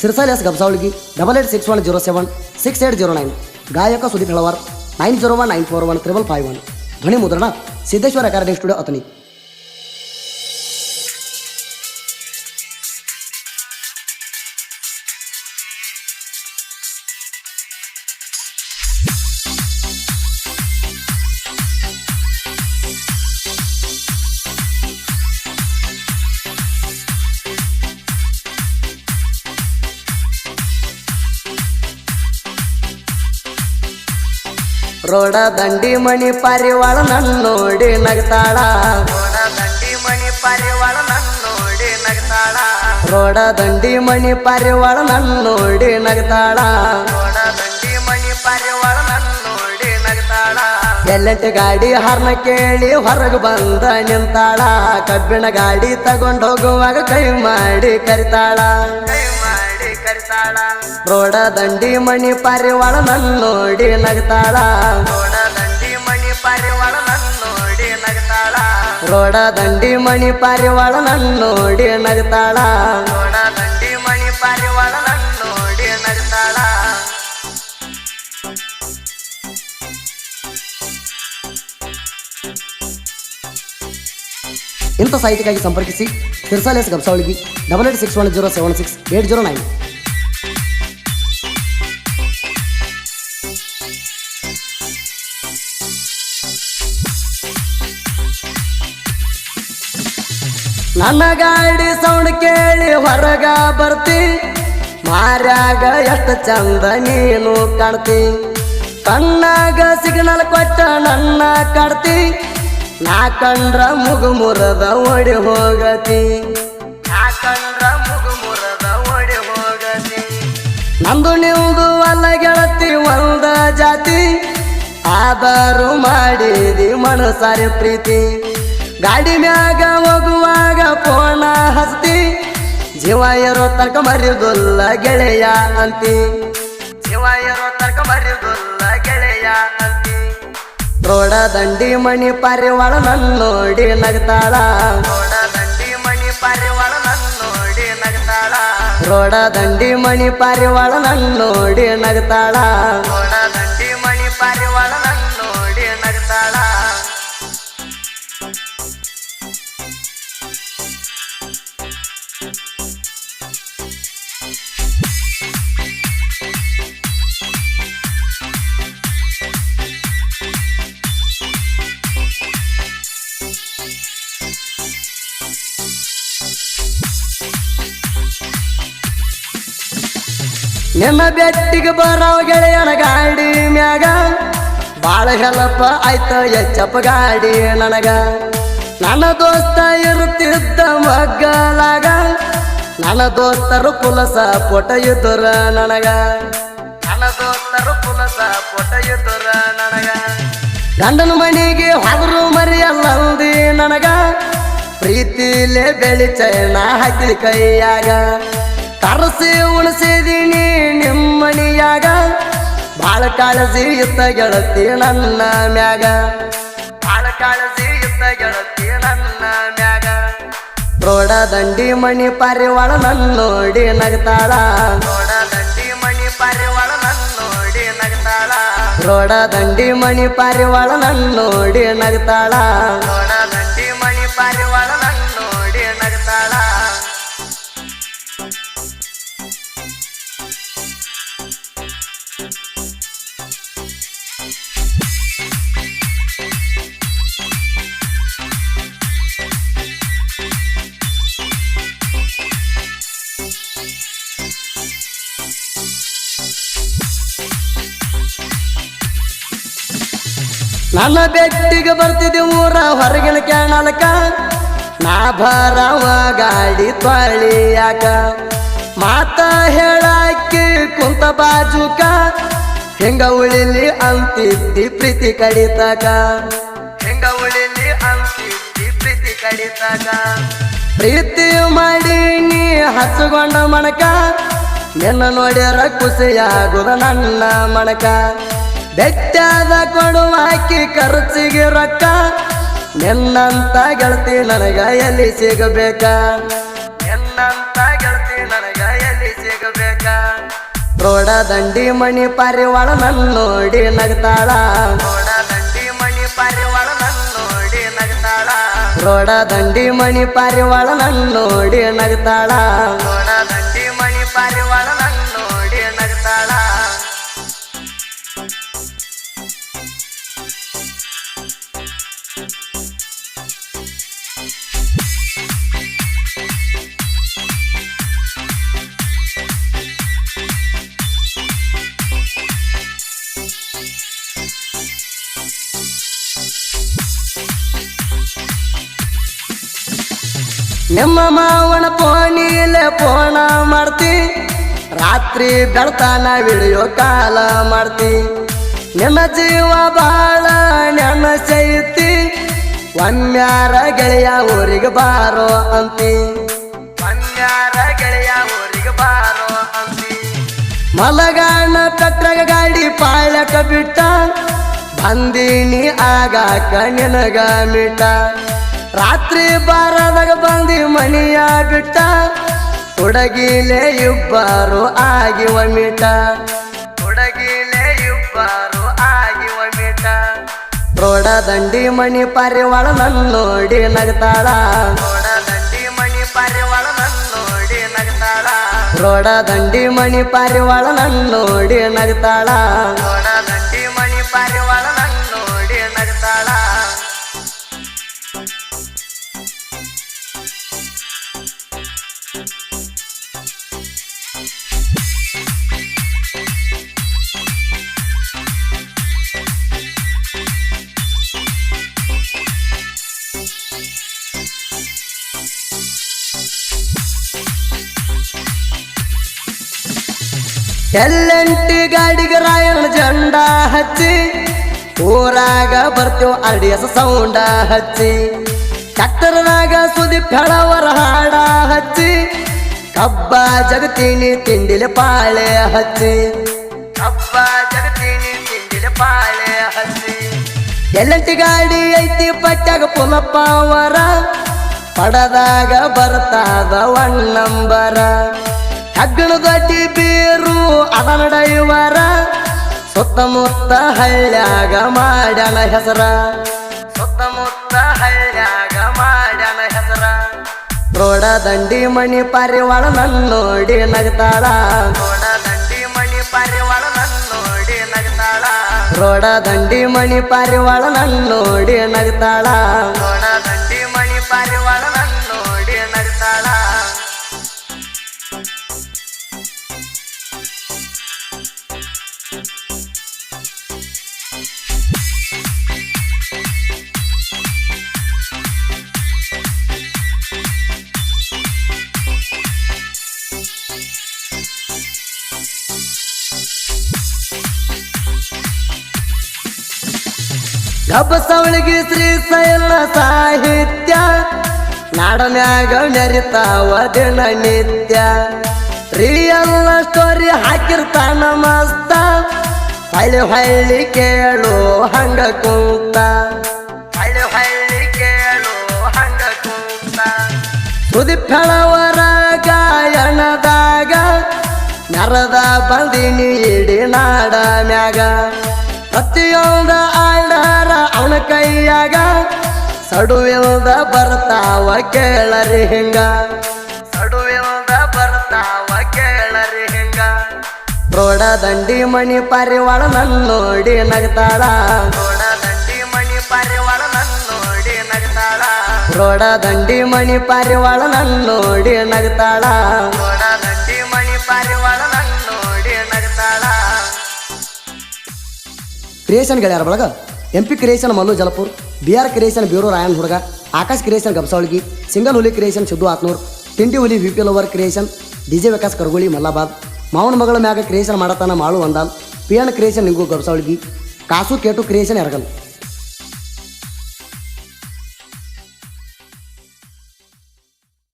సిర్సాలియాస్ గబ్సావుడికి double eight six one zero seven six eight zero nine గాయక Sudeep Halavar nine zero one nine four one triple five one ధ్వని ముద్రణ Siddheshwar academic studio అతని. ರೋಡ ದಂಡಿ ಮಣಿ ಪಾರಿವಾಳ ನನ್ನ ನೋಡಿ ನಗ್ತಾಳ. ರೋಡ ದಂಡಿ ಮಣಿ ಪಾರಿವಾಳ ನನ್ನ ನೋಡಿ ನಗ್ತಾಳ. ರೋಡ ದಂಡಿ ಮಣಿ ಪಾರಿವಾಳ ನನ್ನ ನೋಡಿ ನಗ್ತಾಳ. ರೋಡ ದಂಡಿ ಮಣಿ ಪಾರಿವಾಳ ನನ್ನ ನೋಡಿ ನಗ್ತಾಳ. ಎಲ್ಲೆಂಟು ಗಾಡಿ ಹರ್ನ ಕೇಳಿ ಹೊರಗೆ ಬಂದ ನಿಂತಾಳ. ಕಬ್ಬಿಣ ಗಾಡಿ ತಗೊಂಡು ಹೋಗುವಾಗ ಕೈ ಮಾಡಿ ಕರಿತಾಳ. ಕೈ ಮಾಡಿ ಕರಿತಾಳ ರೋಡ ದಂಡಿ ಮಣಿ ಪಾರಿವಾಳ ನನ್ನ ನೋಡಿ ನಗ್ತಾಳ ರೋಡ ದಂಡಿ ಮಣಿ ಪಾರಿವಾಳ ನನ್ನ ನೋಡಿ ನಗ್ತಾಳ ರೋಡ ದಂಡಿ ಮಣಿ ಪಾರಿವಾಳ ನನ್ನ ನೋಡಿ ನಗ್ತಾಳ ರೋಡ ದಂಡಿ ಮಣಿ ಪಾರಿವಾಳ ನನ್ನ ನೋಡಿ ನಗ್ತಾಳ ಇಂಥ ಸಾಹಿತ್ಯಕ್ಕಾಗಿ ಸಂಪರ್ಕಿಸಿ ತಿರ್ಸಾಲೇಸ್ Gabsavalgi double eight six one zero seven six eight zero nine ನನ್ನ ಗಾಡಿ ಸೌಂಡ್ ಕೇಳಿ ಹೊರಗ ಬರ್ತಿ. ಮಾರ್ಯಾಗ ಎಷ್ಟು ಚಂದ ನೀನು ಕಾಣ್ತಿ. ಕಣ್ಣಾಗ ಸಿಗ್ನಲ್ ಕೊಟ್ಟ ನನ್ನ ಕಾಣ್ತಿ. ನಾ ಕಂಡ್ರ ಮುಗು ಮುರದ ಓಡಿ ಹೋಗತಿ. ಯಾಕಂದ್ರ ಮುಗು ಮುರದ ಓಡಿ ಹೋಗತಿ. ನಂದು ನಿಮ್ದು ಅಲ್ಲ ಗೆಳತಿ, ಒಂದ ಜಾತಿ. ಆದರೂ ಮಾಡಿದಿ ಮನಸಾರಿ ಪ್ರೀತಿ. ಗಾಡಿ ಮ್ಯಾಗ ಹೋಗುವಾಗ ಫೋನ ಹಸ್ತಿ. ಜೀವ ಇರೋ ತನಕ ಮರಿದುಲ್ಲ ಗೆಳೆಯ ಅಂತಿ. ಜೀವ ಇರೋ ತನಕ ಮರಿದುಲ್ಲ ಗೆಳೆಯ ಅಂತಿ. ರೋಡ ದಂಡಿ ಮಣಿ ಪಾರಿವಾಳ ನನ್ನ ನೋಡಿ ನಗ್ತಾಳ. ರೋಡ ದಂಡಿ ಮಣಿ ಪಾರಿವಾಳ ನನ್ನ ನೋಡಿ ನಗ್ತಾಳ. ರೋಡ ದಂಡಿ ಮಣಿ ಪಾರಿವಾಳ ನನ್ನ ನೋಡಿ ನಗ್ತಾಳ. ರೋಡ ದಂಡಿ ಮಣಿ ಪಾರಿವಾಳ ನಿನ್ನ ಬೆಟ್ಟಿಗೆ ಬರೋ ಗೆಳೆಯನ ಗಾಡಿ ಮ್ಯಾಗ ಬಾಳ ಹೆಲಪ ಆಯ್ತ ಎಚ್ಚಪ್ಪ ಗಾಡಿ ನನಗ. ನನ್ನ ದೋಸ್ತ ಇರುತ್ತಿದ್ದ ಮಗ್ಗಲಾಗ, ನನ್ನ ದೋಸ್ತರು ಪುಲಸ ಪೊಟ ಇದ್ದರ ನನಗ. ನನ್ನ ದೋಸ್ತರು ಪುಲಸ ಪೊಟ ಇದ್ದರ ನನಗ. ಗಂಡನ ಮನೆಗೆ ಹಗರು ಮರಿಯಲ್ಲಂದಿ ನನಗ. ಪ್ರೀತಿಲೇ ಬೆಳಿ ಚೈನ ಹಾಕಿ ಕೈಯಾಗ. ತರಸಿ ಉಣಸಿದೀನಿ ನಿಮ್ಮನಿಯಾಗ. ಬಾಳ ಕಾಳಜಿ ಇತ್ತ ಗೆಳತಿ ನನ್ನ ಮ್ಯಾಗ. ಬಾಳ ಕಾಳಜಿ ಇತ್ತ ಗೆಳತಿ ನನ್ನ ಮ್ಯಾಗ. ರೋಡ ದಂಡಿ ಮಣಿ ಪಾರಿವಾಳ ನನ್ನ ನೋಡಿ ನಗ್ತಾಳ. ರೋಡ ದಂಡಿ ಮಣಿ ಪಾರಿವಾಳ ನನ್ನ ನೋಡಿ ನಗ್ತಾಳ. ರೋಡ ದಂಡಿ ಮಣಿ ಪಾರಿವಾಳ ನನ್ನ ನೋಡಿ ನಗ್ತಾಳ. ರೋಡ ದಂಡಿ ಮಣಿ ಪಾರಿವಾಳ ನನ್ನ ಬೆಟ್ಟಿಗೆ ಬರ್ತಿದ್ದೆ ಊರ ಹೊರಗಿನ ಕ್ಯಾನಲ್ಕ ನಾ ಬರವ ಗಾಡಿ ತೊಳಿಯಾಕ ಮಾತ ಹೇಳಕ್ಕೆ ಕುಂತ ಬಾಜುಕ. ಹೆಂಗ ಉಳಿಲಿ ಅಂತಿದ್ದಿ ಪ್ರೀತಿ ಕಡಿತಾಗ ಹೆಂಗ ಉಳಿಲಿ ಅಂತಿದ್ದಿ ಪ್ರೀತಿ ಕಡಿತಾಗ ಪ್ರೀತಿ ಮಾಡಿ ನೀ ಹಸುಗೊಂಡ ಮಣಕ. ನಿನ್ನ ನೋಡ್ಯಾರ ಖುಷಿಯಾಗುದ ನನ್ನ ಮಣಕ. ಬೆಟ್ಟಾದ ಕೊಡುವಾಕಿ ಖರ್ಚಿಗೆ ರೊಕ್ಕ. ನಿನ್ನಂತ ಗೆಳತಿ ನನಗ ಎಲ್ಲಿ ಸಿಗಬೇಕ? ನಿನ್ನಂತ ಗೆಳತಿ ನನಗ ಎಲ್ಲಿ ಸಿಗಬೇಕ? ರೋಡ ದಂಡಿ ಮಣಿ ಪಾರಿವಾಳ ನನ್ನ ನೋಡಿ ನಗ್ತಾಳ. ರೋಡ ದಂಡಿ ಮಣಿ ಪಾರಿವಾಳ ನನ್ನ ನೋಡಿ ನಗ್ತಾಳ. ರೋಡ ದಂಡಿ ಮಣಿ ಪಾರಿವಾಳ ನನ್ನ ನೋಡಿ ನಗ್ತಾಳ. ರೋಡ ದಂಡಿ ಮಣಿ ಪಾರಿವಾಳ ನನ್ನ ನಿಮ್ಮ ಮಾವನ ಪೋಣಿಲೆ ಪೋಣ ಮಾಡ್ತಿ? ರಾತ್ರಿ ಬೆಳ್ತಾನ ವಿಡಿಯೋ ಕಾಲ ಮಾಡ್ತಿ. ನಿಮ್ಮ ಜೀವ ಬಾಳ ನೆನಸೈತಿ ಒಮ್ಮ್ಯಾರ ಗೆಳೆಯ ಊರಿಗೆ ಬಾರೋ ಅಂತಿ. ಮನ್ಯಾರ ಗೆಳೆಯ ಊರಿಗೆ ಬಾರೋ ಅಂತಿ. ಮಲಗಾಣ ಕಟ್ರಗ ಗಾಡಿ ಪಾಳ್ಯಕ ಬಿಟ್ಟ. ಬಂದಿನಿ ಆಗಾಕ ನಿನಗ ಮಿಟ ರಾತ್ರಿ ಬಾರದಾಗ ಬಂದಿ ಮನಿಯ ಬಿಟ್ಟ ಹುಡುಗಿಲೆ ಇಬ್ಬರು ಆಗಿ ಒಮ್ಮಿಟ ಹುಡುಗಿಲೆ ಇಬ್ಬರು ಆಗಿ ಒಮ್ಮಿಟ ರೋಡ ದಂಡಿ ಮಣಿ ಪರಿವಾಳ ನನ್ನ ನೋಡಿ ನಗ್ತಾಳ. ರೋಡ ದಂಡಿ ಮಣಿ ಪಾರಿವಾಳ ನನ್ನ ನೋಡಿ ನಗ್ತಾಳ. ರೋಡ ದಂಡಿ ಮಣಿ ಪರಿವಾಳ ನನ್ನ ನೋಡಿ ನಗ್ತಾಳ. ನೋಡ ದಂಡಿ ಮಣಿ ಪಾರಿವಾಳ ಎಲ್ಲೆಂಟಿ ಗಾಡಿಗೆ ರಾಯಣ ಜಂಡ ಹಚ್ಚಿ, ಊರಾಗ ಬರ್ತೇವ ಅಡಿಯಸ ಸೌಂಡ ಹಚ್ಚಿ ಟ್ಯಾಕ್ಟರ್ನಾಗ ಸುದೀಪ್ ಹೆಳವರ ಹಾಡ ಹಚ್ಚಿ, ಕಬ್ಬ ಜಗತೀನಿ ತಿಂಡಿಲೆ ಪಾಳೆ ಹಚ್ಚಿ, ಕಬ್ಬ ಜಗತೀನಿ ತಿಂಡಿಲಿ ಪಾಳೆ ಹಚ್ಚಿ. ಎಲ್ಲೆಂಟಿ ಗಾಡಿ ಐತಿ ಪಟ್ಟಾಗ ಪುಲಪ್ಪ ಅವರ, ಪಡದಾಗ ಬರ್ತಾದ ಒನ್ ನಂಬರ ಹಗ್ಗಣ ದೊಡ್ಡಿ ಬೀರು ಅದ ನಡೈವರ ಸುತ್ತಮುತ್ತ ಹಳ್ಳ್ಯಾಗ ಮಾಡ್ಯಾನ ಹೆಸರ. ಸುತ್ತಮುತ್ತ ಹಳ್ಳ್ಯಾಗ ಮಾಡ್ಯಾನ ಹೆಸರ. ರೋಡ ದಂಡಿ ಮಣಿ ಪಾರಿವಾಳ ನನ್ನ ನೋಡಿ ನಗ್ತಾಳ. ರೋಡ ದಂಡಿ ಮಣಿ ಪಾರಿವಾಳ ನನ್ನ ನೋಡಿ ನಗ್ತಾಳ. ರೋಡ ದಂಡಿ ಮಣಿ ಪಾರಿವಾಳ ನನ್ನ ನೋಡಿ ನಗ್ತಾಳ. ರೋಡ ದಂಡಿ ಮಣಿ ಪಾರಿವಾಳ ಗಬ್ಬ ಸವಳಿಗೆ ಶ್ರೀ ಶೈಲ ಸಾಹಿತ್ಯ. ನಾಡನ್ಯಾಗ ನೆರಿತಾವ ದಿನ ನಿತ್ಯ. ರಿಯಲ್ಲ ಸ್ಟೋರಿ ಹಾಕಿರ್ತಾನ ಮಸ್ತ. ಹಳ್ಳಿ ಹಳ್ಳಿ ಕೇಳು, ಹಂಗ ಕುಂತ. ಹಳ್ಳಿ ಹಳ್ಳಿ ಕೇಳು, ಹಂಗ ಕೂತ. ಸುದೀಪ್ ಫಲವರ ಗಾಯನದಾಗ, ನರದ ಬಂದಿನಿ ಇಡಿ ನಾಡ ಮ್ಯಾಗ. ಪ್ರತಿಯೊಂದ ಆಡಾರ ಅವನ ಕೈಯಾಗ. ಸಡುವಿಲ್ದ ಬರ್ತಾವ ಕೇಳರಿ ಹಿಂಗ. ಸಡುವಿಲ್ದ ಬರ್ತಾವ ಕೇಳರಿ ಹಿಂಗ. ರೋಡ ದಂಡಿ ಮಣಿ ಪರಿವಾಳ ನನ್ನ ನೋಡಿ ನಗ್ತಾಳ. ರೋಡ ದಂಡಿ ಮಣಿ ಪರಿವಾಳ ನನ್ನ ನೋಡಿ ನಗ್ತಾಳ. ರೋಡ ದಂಡಿ ಮಣಿ ಪರಿವಾಳ ನನ್ನ ನೋಡಿ ನಗ್ತಾಳ. ರೋಡ ದಂಡಿ ಮಣಿ ಪರಿವಾಳ ನನ್ನ ಕ್ರಿಯೇಷನ್ ಗೆಳೆಯರ ಬಳಗ? M P creation Mallu Jalapur B R creation bureau ರಾಯನ್ ಹುಡುಗ, ಆಕಾಶ್ ಕ್ರಿಯೇಷನ್ ಗಬ್ಸಾವಳ್ಗಿ ಸಿಂಗಲ್ ಹುಲಿ ಕ್ರಿಯೇಷನ್ ಸಿದ್ದು ಆತ್ನೂರ್ ತಿಂಡಿ ಹುಲಿ V P lover creation D J Vikas Kargoli, Mallabad, ಮಾವನ ಮಗಳ ಮ್ಯಾಗ ಕ್ರಿಯೇಷನ್ ಮಾಡತಾನ Malu Andal P N creation Ningu ಕಾಸು ಕೇಟು ಕ್ರಿಯೇಷನ್ ಎರಗಲ್.